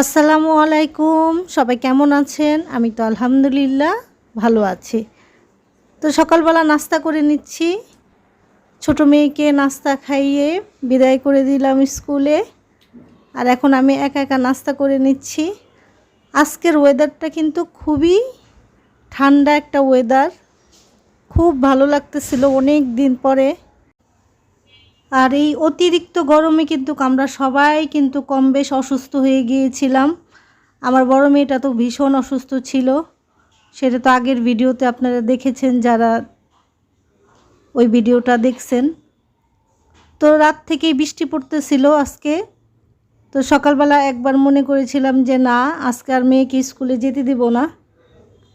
আসসালামু আলাইকুম। সবাই কেমন আছেন? আমি তো আলহামদুলিল্লাহ ভালো আছি। তো সকালবেলা নাস্তা করে নিচ্ছি। ছোট মেয়েকে নাস্তা খাইয়ে বিদায় করে দিলাম স্কুলে। আর এখন আমি একা একা নাস্তা করে নিচ্ছি। আজকের ওয়েদারটা কিন্তু খুবই ঠান্ডা একটা ওয়েদার খুব ভালো লাগতেছিল অনেক দিন পরে। আর এই অতিরিক্ত গরমে কিন্তু আমরা সবাই কিন্তু কম বেশ অসুস্থ হয়ে গিয়েছিলাম। আমার বড় মেয়েটা তো ভীষণ অসুস্থ ছিল। সেটা তো আগের ভিডিওতে আপনারা দেখেছেন, যারা ওই ভিডিওটা দেখছেন। তো রাত থেকেই বৃষ্টি পড়তেছিল আজকে। তো সকালবেলা একবার মনে করেছিলাম যে, না, আজকে আর মেয়েকে স্কুলে যেতে দিব না।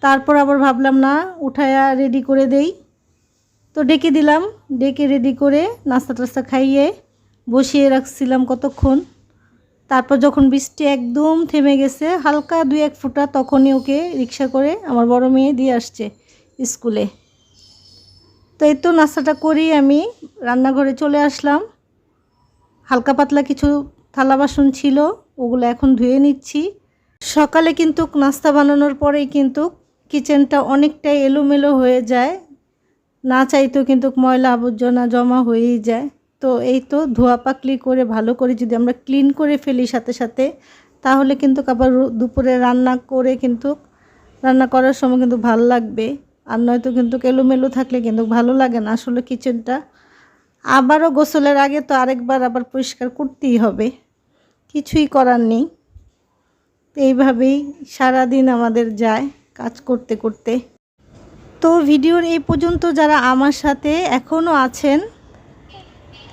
তারপর আবার ভাবলাম, না, উঠায়া রেডি করে দেই। তো ডেকে দিলাম, ডেকে রেডি করে নাস্তা টাস্তা খাইয়ে বসিয়ে রাখছিলাম কতক্ষণ। তারপর যখন বৃষ্টি একদম থেমে গেছে, হালকা দুই এক ফুটা তখনই ওকে রিক্সা করে আমার বড় মেয়ে দিয়ে আসছে স্কুলে। তো এই তো নাস্তাটা করেই আমি রান্নাঘরে চলে আসলাম। হালকা পাতলা কিছু থালা বাসন ছিল, ওগুলো এখন ধুয়ে নিচ্ছি। সকালে কিন্তু নাস্তা বানানোর পরেই কিন্তু কিচেনটা অনেকটাই এলোমেলো হয়ে যায় না চাইতেও কিন্তু ময়লা আবর্জনা জমা হয়েই যায়। তো এই তো ধোয়া পাকলি করে ভালো করে যদি আমরা ক্লিন করে ফেলি সাথে সাথে, তাহলে কিন্তু আবার দুপুরে রান্না করে কিন্তু রান্না করার সময় কিন্তু ভালো লাগবে। আর নয়তো কিন্তু এলোমেলো থাকলে কিন্তু ভালো লাগে না। আসলে কিচেনটা আবারও গোসলের আগে তো আরেকবার আবার পরিষ্কার করতেই হবে। কিছুই করার নেই। এইভাবেই সারাদিন আমাদের যায় কাজ করতে করতে। তো ভিডিওর এই পর্যন্ত যারা আমার সাথে এখনও আছেন,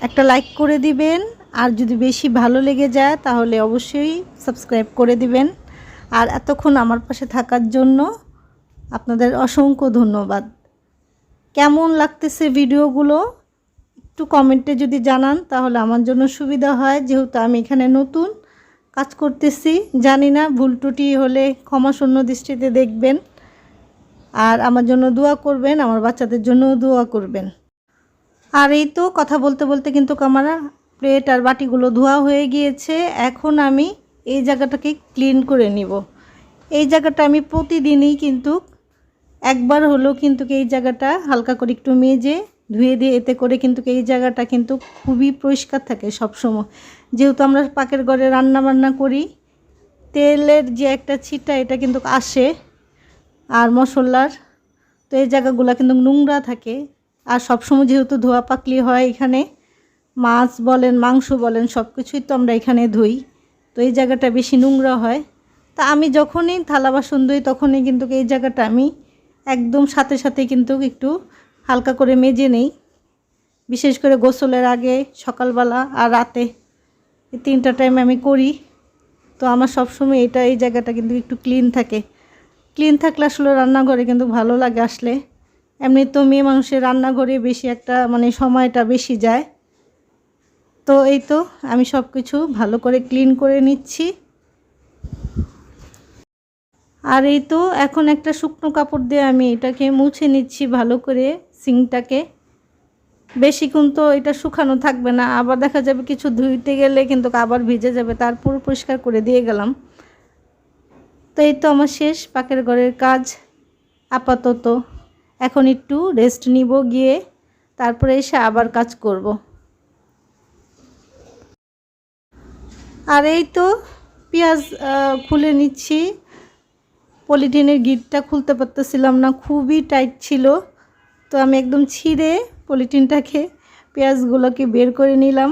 একটা লাইক করে দিবেন, আর যদি বেশি ভালো লেগে যায় তাহলে অবশ্যই সাবস্ক্রাইব করে দিবেন। আর এতক্ষণ আমার পাশে থাকার জন্য আপনাদের অসংখ্য ধন্যবাদ। কেমন লাগতেছে ভিডিওগুলো? একটু কমেন্টে যদি জানান, তাহলে আমার জন্য সুবিধা হয়। যেহেতু আমি এখানে নতুন কাজ করতেছি, জানি না, ভুল ত্রুটি হলে ক্ষমাশূন্য দৃষ্টিতে দেখবেন। আর আমার জন্য দোয়া করবেন, আমার বাচ্চাদের জন্যও দোয়া করবেন। আর এই তো কথা বলতে বলতে কিন্তু আমার প্লেট আর বাটিগুলো ধোয়া হয়ে গিয়েছে। এখন আমি এই জায়গাটাকে ক্লিন করে নিব। এই জায়গাটা আমি প্রতিদিনই কিন্তু একবার হলেও কিন্তু এই জায়গাটা হালকা করে একটু মেজে ধুয়ে দিয়ে এতে করে কিন্তু এই জায়গাটা কিন্তু খুবই পরিষ্কার থাকে সবসময়। যেহেতু আমরা পাকের ঘরে রান্না বান্না করি, তেলের যে একটা ছিটা, এটা কিন্তু আসে। আর মশলার, তো এই জায়গাগুলো কিন্তু নোংরা থাকে। আর সবসময় যেহেতু ধোয়া পাকলি হয় এখানে, মাছ বলেন, মাংস বলেন সব কিছুই তো আমরা এখানে ধুই। তো এই জায়গাটা বেশি নোংরা হয়। তা আমি যখনই থালা বাসন ধুই, তখনই কিন্তু এই জায়গাটা আমি একদম সাথে সাথে কিন্তু একটু হালকা করে মেজে নেই। বিশেষ করে গোসলের আগে, সকালবেলা আর রাতে এই তিনটা টাইম আমি করি। তো আমার সবসময় এটা, এই জায়গাটা কিন্তু একটু ক্লিন থাকে। ক্লিন থাকলে আসলে রান্নাঘরে কিন্তু ভালো লাগে আসলে। এমনি তো মেয়ে মানুষের রান্নাঘরে বেশি একটা মানে সময়টা বেশি যায়। তো এই তো আমি সব কিছু ভালো করে ক্লিন করে নিচ্ছি। আর এই তো এখন একটা শুকনো কাপড় দিয়ে আমি এটাকে মুছে নিচ্ছি ভালো করে সিংটাকে। বেশিক্ষণ তো এটা শুকানো থাকবে না, আবার দেখা যাবে কিছু ধুইতে গেলে কিন্তু আবার ভিজে যাবে তারপর পরিষ্কার করে দিয়ে গেলাম। তো এই তো আমার শেষ, পাকের ঘরের কাজ আপাতত। এখন একটু রেস্ট নিব গিয়ে, তারপরে এসে আবার কাজ করব। আর এই তো পেঁয়াজ খুলে নিচ্ছি। পলিথিনের গিটটা খুলতে পারতেছিলাম না, খুবই টাইট ছিল। তো আমি একদম ছিঁড়ে পলিথিনটাকে, পেঁয়াজগুলোকে বের করে নিলাম।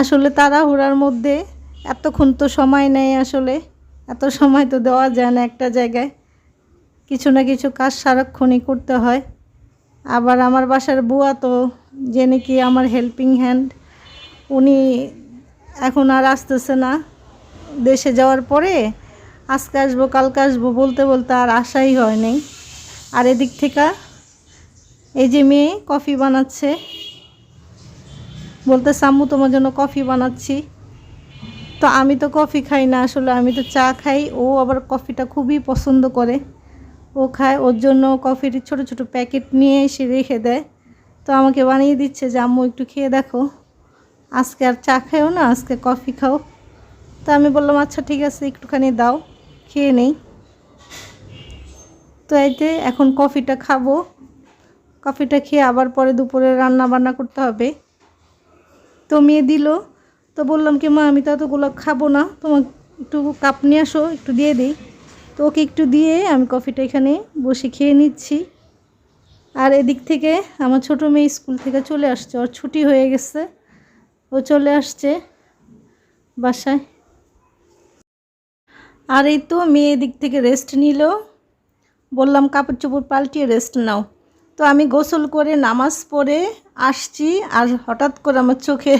আসলে তাড়াহুড়ার মধ্যে এতক্ষণ তো সময় নেই আসলে। এত সময় তো দেওয়া যায় না একটা জায়গায়। কিছু না কিছু কাজ সারাক্ষণই করতে হয়। আবার আমার বাসার বুয়া তো, যে নাকি আমার হেল্পিং হ্যান্ড উনি এখন আর আসতেছে না। দেশে যাওয়ার পরে আজকে আসব, কালকে আসব বলতে বলতে আর আশাই হয় নাই। আর এদিক থেকে এই যে মেয়ে কফি বানাচ্ছে বলতে সাম্মু তোমার জন্য কফি বানাচ্ছি। তো আমি তো কফি খাই না, আসলে আমি তো চা খাই। ও আবার কফিটা খুবই পছন্দ করে। ও খায়, ওর জন্য কফির ছোট ছোট প্যাকেট নিয়ে এসে রেখে দেয়। তো আমাকে বানিয়ে দিচ্ছে যে, আম্মু, একটু খেয়ে দেখো। আজকে আর চা খাও না, আজকে কফি খাও। তো আমি বললাম আচ্ছা ঠিক আছে, একটুখানি দাও, খেয়ে নেই। তো এইতে এখন কফিটা খাব। কফিটা খেয়ে আবার পরে দুপুরে রান্না বান্না করতে হবে। তো মেয়ে দিল। তো বললাম কি, মা, আমি তো এতগুলো খাব না তোমার একটু কাপ নিয়ে আসো, একটু দিয়ে দিই। তো ওকে একটু দিয়ে আমি কফিটা এখানে বসে খেয়ে নিচ্ছি। আর এদিক থেকে আমার ছোটো মেয়ে স্কুল থেকে চলে আসছে, ওর ছুটি হয়ে গেছে। ও চলে আসছে বাসায়। আর এই তো মেয়ে দিক থেকে রেস্ট নিল। বললাম, কাপড় চোপড় পাল্টিয়ে রেস্ট নাও। তো আমি গোসল করে নামাজ পড়ে আসছি, আর হঠাৎ করে আমার চোখে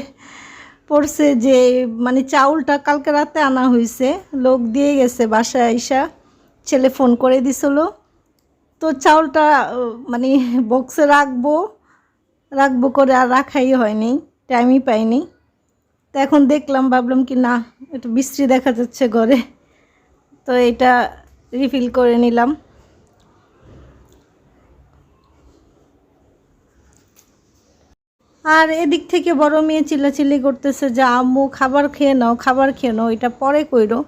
পড়ছে যে মানে চাউলটা কালকে রাতে আনা হয়েছে লোক দিয়ে গেছে বাসায় আইসা, ছেলে ফোন করে দিছিল। তো চাউলটা মানে বক্সে রাখব রাখব করে আর রাখাই হয়নি, টাইমই পাইনি। তো এখন দেখলাম, ভাবলাম কি না, একটু বৃষ্টি দেখা যাচ্ছে ঘরে। তো এটা রিফিল করে নিলাম। আর এদিক থেকে বড় মেয়ে চিল্লাচিল্লি করতেছে, যে আম্মু, খাবার খেয়ে নাও, খাবার খেয়ে নাও, এটা পরে কইরো।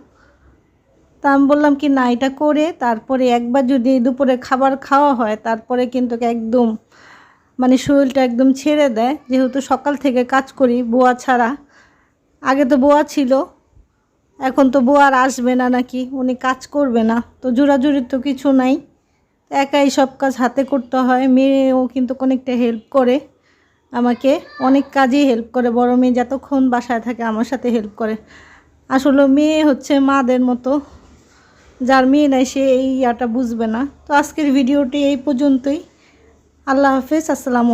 তা আমি বললাম কি, না, এটা করে, তারপরে একবার যদি দুপুরে খাবার খাওয়া হয়, তারপরে কিন্তু একদম মানে শরীরটা একদম ছেড়ে দেয়। যেহেতু সকাল থেকে কাজ করি, বোয়া ছাড়া। আগে তো বোয়া ছিল, এখন তো বোয়া আর আসবে না নাকি, উনি কাজ করবে না, তো জোরাজুরির তো কিছু নাই। একাই সব কাজ হাতে করতে হয়, মেয়েও কিন্তু অনেকটা হেল্প করে। আমাকে অনেক কাজেই হেল্প করে। বড় মেয়ে যতক্ষণ বাসায় থাকে আমার সাথে হেল্প করে। আসলে মেয়ে হচ্ছে মাদের মতো। যার মেয়ে নাই, সে এই ইয়াটা বুঝবে না। তো আজকের ভিডিওটি এই পর্যন্তই। আল্লাহ হাফেজ, আসসালামু